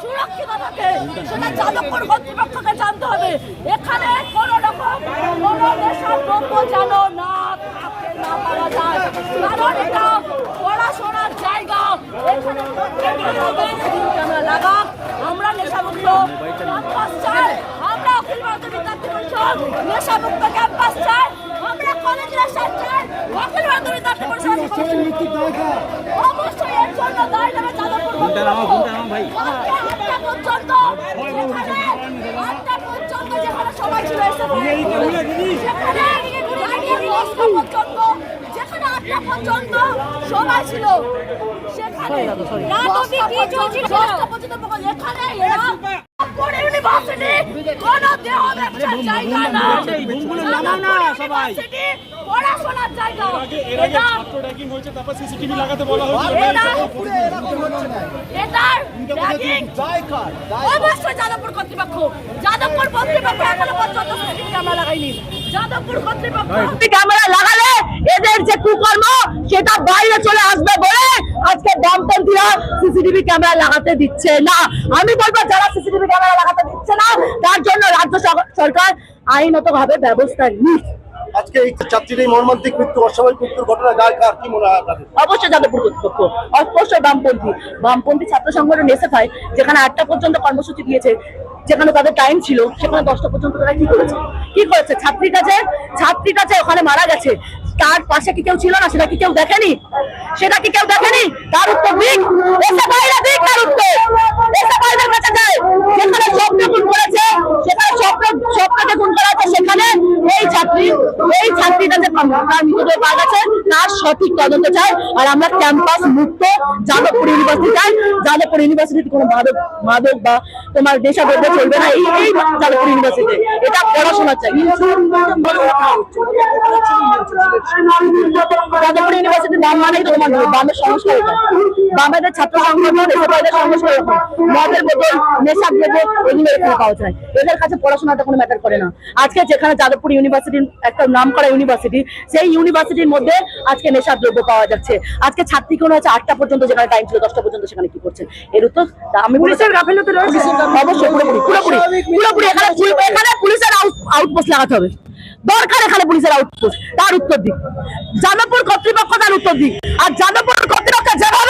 সুরক্ষিত থাকে। সেটা যাদবপুর কর্তৃপক্ষকে জানতে হবে। এখানে কোন রকম কোন নেশার দ্রব্য যেন না থাকে না পাওয়া যায়। কারণ এটা পড়াশোনার জায়গা। এখানে ক্যামেরা লাগাক আমরা নেশামুক্ত। ক্যাম্পাস চাই আমরা অখিল ভারতীয় বিদ্যার্থী পরিষদ নেশামুক্ত ক্যাম্পাস চাই। আমরা কলেজ রেশন চাই অখিল ভারতীয় বিদ্যার্থী পরিষদ অবশ্যই এর জন্য দায়ী নেবে যাদবপুর আজকে আটটা পর্যন্ত যেখানে আটটা পর্যন্ত সবাই ছিল সেখানে সবাই ছিল সেখানে রাতবি কি চলছিল দশটা পর্যন্ত এখানে এরা পরে দেহ ব্যবসার জায়গা না ইউনিভার্সিটি পড়াশোনার জায়গা। এটা র্যাগিং হয়েছে তারপর সিসিটিভি লাগাতে বলা হয়েছে। এটা এটার র্যাগিং অবশ্যই যাদবপুর কর্তৃপক্ষ। যাদবপুর কর্তৃপক্ষ এখনও পর্যন্ত সিসিটিভি ক্যামেরা লাগায়নি। যাদবপুর কর্তৃপক্ষ ক্যামেরা লাগালে এদের যে কুকর্ম সেটা বাইরে চলে আসবে বলে আজকে বামপন্থীরা সিসিটিভি ক্যামেরা লাগাতে দিচ্ছে না। আমি বলব যারা সিসিটিভি ক্যামেরা লাগাতে দিচ্ছে না তার জন্য রাজ্য সরকার আইনত ভাবে ব্যবস্থা নিক আজকে এই ছাত্রীর এই মর্মান্তিক মৃত্যু, অস্বাভাবিক মৃত্যুর ঘটনা গায়ে কার কি মনে হয় অবশ্যই যাদবপুর কর্তৃপক্ষ অবশ্যই বামপন্থী বামপন্থী ছাত্র সংগঠন এসএফআই, যেখানে আটটা পর্যন্ত কর্মসূচি দিয়েছে, যেখানে তাদের টাইম ছিল, সেখানে দশটা পর্যন্ত তারা কি করেছে? কি করেছে? ছাত্রীর কাছে ছাত্রীর কাছে ওখানে মারা গেছে, তার পাশে কি কেউ ছিল না? সেটা কি কেউ দেখেনি? সেটা কি কেউ দেখেনি? তার উত্তর দিক তার উত্তর এসএফআইদের কাছে যায় যেখানে স্বপ্ন খুন করেছে সেখানে স্বপ্ন স্বপ্নকে খুন করা হয়েছে সেখানে এই ছাত্রী এই ছাত্রীটা যে তার মৃতদেহ পাওয়া গেছে তার সঠিক তদন্ত চাই। আর আমরা ক্যাম্পাস মুক্ত যাদবপুর ইউনিভার্সিটি চাই। যাদবপুর ইউনিভার্সিটিতে কোনো মাদক মাদক বা তোমার নেশা দ্রব্য চলবে না। এই এই যাদবপুর ইউনিভার্সিটি, এটা পড়াশোনা চাই। যাদবপুর ইউনিভার্সিটির নাম মানেই তো তোমার বামের সংস্কার এটা। বামেদের ছাত্র সংগঠন মদের বোতল নেশার দ্রব্য এগুলো এখানে পাওয়া যায়। এদের কাছে পড়াশোনাটা কোনো ম্যাটার করে না। আজকে যেখানে যাদবপুর ইউনিভার্সিটির একটা নাম করা ইউনিভার্সিটি সেই ইউনিভার্সিটির মধ্যে আজকে নেশার দ্রব্য পাওয়া যাচ্ছে। আজকে ছাত্রী কোনো হচ্ছে আটটা পর্যন্ত যেখানে টাইম ছিল দশটা পর্যন্ত সেখানে কি করছে? এর উত্তর আমি পুলিশের গাফিলতি রয়েছে। অবশ্যই পুরোপুরি পুরোপুরি পুরোপুরি এখানে এখানে পুলিশের আউটপোস্ট লাগাতে হবে। দরকার এখানে পুলিশের আউটপোস্ট তার উত্তর দিক। যাদবপুর কর্তৃপক্ষ তার উত্তর দিক। আর যাদবপুর কর্তৃপক্ষ যেভাবে